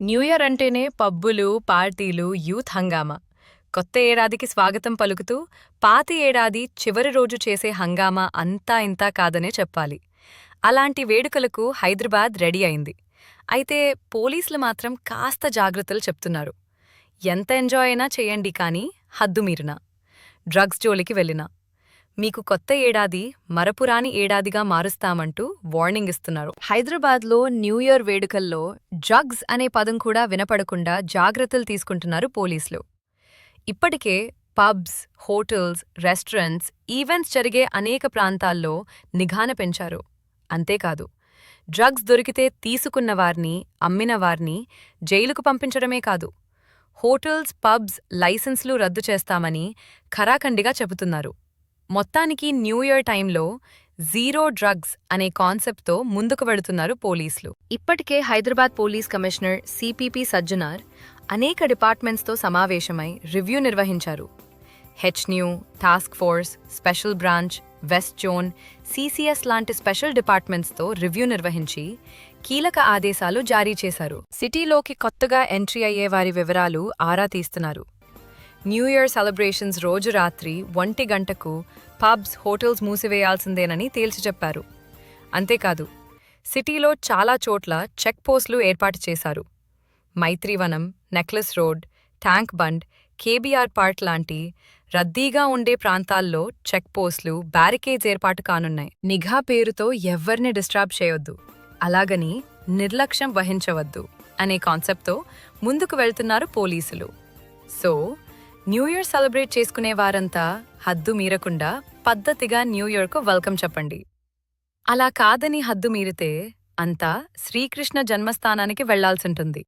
New year అంటేనే పబ్బులు పార్టీలు యూత్ హంగామా. కొత్త ఏడాదికి స్వాగతం పలుకుతూ పాత ఏడాది చివరి రోజు చేసే హంగామా అంతా ఇంతా కాదనే చెప్పాలి. అలాంటి వేడుకలకు హైదరాబాద్ రెడీ అయింది. అయితే పోలీసులు మాత్రం కాస్త జాగ్రత్తలు చెప్తున్నారు. ఎంత ఎంజాయ్ అయినా చేయండి కానీ హద్దుమీరిన డ్రగ్స్ జోలికి వెళ్ళినా. మీకు కొత్త ఏడాది మరపురాని ఏడాదిగా మారుస్తామంటూ వార్నింగ్ ఇస్తున్నారు. హైదరాబాద్లో న్యూ ఇయర్ వేడుకల్లో డ్రగ్స్ అనే పదం కూడా వినపడకుండా జాగ్రత్తలు తీసుకుంటున్నారు పోలీసులు. ఇప్పటికే పబ్స్ హోటల్స్ రెస్టారెంట్స్ ఈవెంట్స్ జరిగే అనేక ప్రాంతాల్లో నిఘాన పెంచారు. అంతేకాదు డ్రగ్స్ దొరికితే తీసుకున్న వారిని అమ్మిన వారిని జైలుకు పంపించడమే కాదు హోటల్స్ పబ్స్ లైసెన్స్లు రద్దు చేస్తామని ఖరాఖండిగా చెబుతున్నారు. మొత్తానికి న్యూ ఇయర్ టైంలో జీరో డ్రగ్స్ అనే కాన్సెప్ట్తో ముందుకు వెళుతున్నారు పోలీసులు. ఇప్పటికే Hyderabad police commissioner CPP Sajjanar అనేక డిపార్ట్మెంట్స్తో సమావేశమై రివ్యూ నిర్వహించారు. హెచ్న్యూ task force special branch west zone CCS లాంటి స్పెషల్ డిపార్ట్మెంట్స్తో రివ్యూ నిర్వహించి కీలక ఆదేశాలు జారీ చేశారు. సిటీలోకి కొత్తగా ఎంట్రీ అయ్యే వారి వివరాలు ఆరా తీస్తున్నారు. న్యూ ఇయర్ సెలబ్రేషన్స్ రోజు రాత్రి ఒంటి గంటకు పబ్స్ హోటల్స్ మూసివేయాల్సిందేనని తేల్చి చెప్పారు. అంతేకాదు సిటీలో చాలా చోట్ల చెక్ పోస్టులు ఏర్పాటు చేశారు. Maitrivanam necklace road tank bund KBR park లాంటి రద్దీగా ఉండే ప్రాంతాల్లో చెక్ పోస్టులు బ్యారికేడ్స్ ఏర్పాటు కానున్నాయి. నిఘా పేరుతో ఎవ్వరిని డిస్టర్బ్ చేయొద్దు. అలాగని నిర్లక్ష్యం వహించవద్దు అనే కాన్సెప్ట్తో ముందుకు వెళ్తున్నారు పోలీసులు. సో న్యూ ఇయర్ సెలబ్రేట్ చేసుకునే వారంతా హద్దు మీరకుండా పద్ధతిగా న్యూ ఇయర్కు వెల్కమ్ చెప్పండి. అలా కాదని హద్దు మీరితే అంతా శ్రీకృష్ణ జన్మస్థానానికి వెళ్ళాల్సింటుంది.